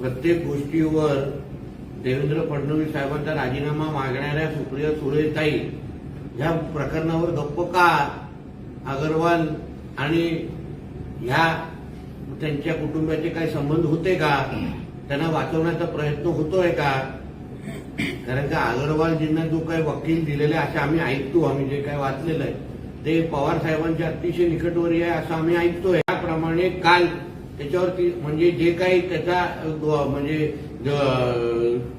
प्रत्येक गोष्टीवर देवेंद्र फडणवीस साहेबांचा राजीनामा मागणाऱ्या सुप्रिया सुळेताई ह्या प्रकरणावर गप्प का? अगरवाल आणि ह्या त्यांच्या कुटुंबाचे काही संबंध होते का? त्यांना वाचवण्याचा प्रयत्न होतोय का? कारण का अगरवालजींना जो काही वकील दिलेला आहे असं आम्ही ऐकतो आम्ही जे काही वाचलेलं आहे ते पवार साहेबांच्या अतिशय निकटवरी आहे असं आम्ही ऐकतोय. त्याप्रमाणे काल त्याच्यावरती म्हणजे जे काही त्याचा म्हणजे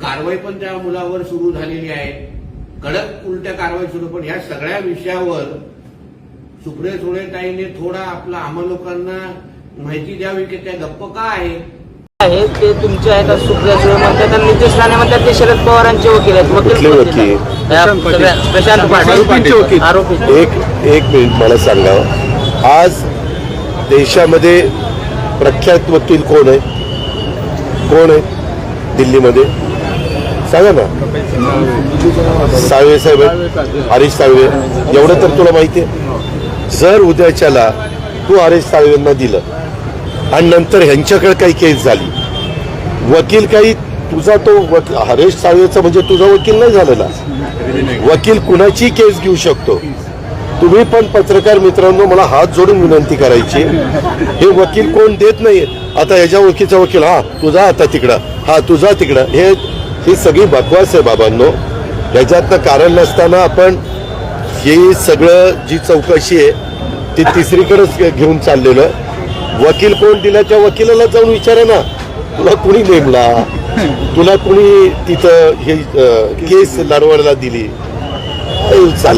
कारवाई पण त्या मुलावर सुरू झालेली आहे. कडक उलट्या कारवाई सुरू पण ह्या सगळ्या विषयावर सुप्रिया सुळेताईने थोडा आपला आम्हा लोकांना माहिती द्यावी की त्या गप्प का आहे आहे ते तुमचे आहेत सुप्रिया सुळे म्हणतात आणि नितेश राणे म्हणतात ते शरद पवारांचे वकील आहेत. कुठले वकील? प्रशांत पाटील. आरोपी एक एक मिनिट मला सांगा. आज देशामध्ये प्रख्यात वकील कोण आहे? कोण आहे दिल्लीमध्ये? सांगा ना. साळवे साहेब आहेत. हरीश साळवे. एवढं तर तुला माहिती आहे. जर उद्याच्याला तू हरीश साळवेंना दिलं आणि नंतर ह्यांच्याकडे काही केस झाली वकील काही तुझा तो वकील हरेश साळवेचा म्हणजे तुझा वकील नाही झालेला. वकील कुणाची केस घेऊ शकतो. तुम्ही पण पत्रकार मित्रांनो मला हात जोडून विनंती करायची. हे वकील कोण देत नाही आता ह्याच्या ओळखीचा वकील हा तुझा आता तिकडं. हा तुझा तिकडं. हे ही सगळी बकवास आहे बाबांनो. ह्याच्यातनं कारण नसताना आपण हे सगळं जी चौकशी आहे ती तिसरीकडेच घेऊन चाललेलो वकील कोण दिला त्या वकिलाला जाऊन विचारा ना. तुला कुणी नेमला? तुला कुणी तिथं हे केस लढवायला दिली? चला.